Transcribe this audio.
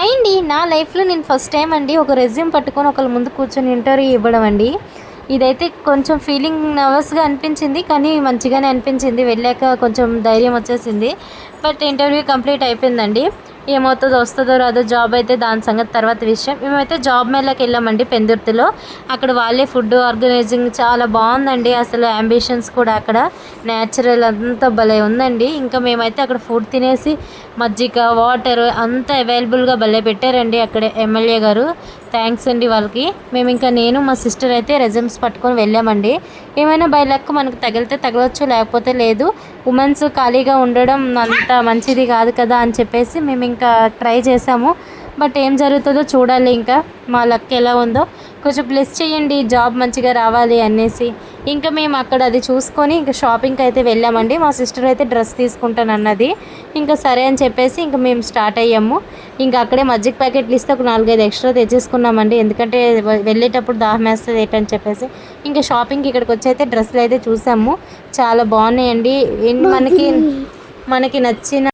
Hi అండి నా లైఫ్లో నేను ఫస్ట్ టైం అండి ఒక రెజ్యూమ్ పట్టుకొని ఒకళ్ళ ముందు కూర్చొని ఇంటర్వ్యూ ఇవ్వడం అండి. ఇదైతే కొంచెం ఫీలింగ్ నర్వస్గా అనిపించింది కానీ మంచిగానే అనిపించింది. వెళ్ళాక కొంచెం ధైర్యం వచ్చేసింది. బట్ ఇంటర్వ్యూ కంప్లీట్ అయిపోయిందండి. ఏమవుతుందో వస్తుందో రాదో జాబ్ అయితే దాని సంగతి తర్వాత విషయం. మేమైతే జాబ్ మేళకి వెళ్ళామండి పెందుర్తిలో. అక్కడ వాళ్ళే ఫుడ్ ఆర్గనైజింగ్ చాలా బాగుందండి. అసలు అంబిషన్స్ కూడా అక్కడ న్యాచురల్ అంతా భలే ఉందండి. ఇంకా మేమైతే అక్కడ ఫుడ్ తినేసి మజ్జిగ వాటర్ అంతా అవైలబుల్గా భలే పెట్టారండి అక్కడ ఎమ్మెల్యే గారు. థ్యాంక్స్ అండి వాళ్ళకి. మేము ఇంకా నేను మా సిస్టర్ అయితే రెజమ్స్ పట్టుకొని వెళ్ళామండి. ఏమైనా బై లక్ మనకు తగిలితే తగలవచ్చు లేకపోతే లేదు. ఉమెన్స్ ఖాళీగా ఉండడం అంత మంచిది కాదు కదా అని చెప్పేసి మేము ఇంకా ట్రై చేసాము బట్ ఏం జరుగుతుందో చూడాలి ఇంకా. మా లక్ ఎలా ఉందో. కొంచెం ప్లస్ చేయండి జాబ్ మంచిగా రావాలి అనేసి. ఇంకా మేము అక్కడ అది చూసుకొని ఇంకా షాపింగ్కి అయితే వెళ్ళామండి. మా సిస్టర్ అయితే డ్రెస్ తీసుకుంటాను అన్నది. ఇంకా సరే అని చెప్పేసి ఇంకా మేము స్టార్ట్ అయ్యాము. ఇంకా అక్కడే మజ్జిగ ప్యాకెట్లు ఇస్తే ఒక నాలుగైదు ఎక్స్ట్రా తెచ్చేసుకున్నామండి. ఎందుకంటే వెళ్ళేటప్పుడు దాహం వేస్తుంది ఏంటని చెప్పేసి. ఇంకా షాపింగ్కి ఇక్కడికి వచ్చి అయితే డ్రెస్సులు అయితే చూసాము. చాలా బాగున్నాయండి. మనకి మనకి నచ్చిన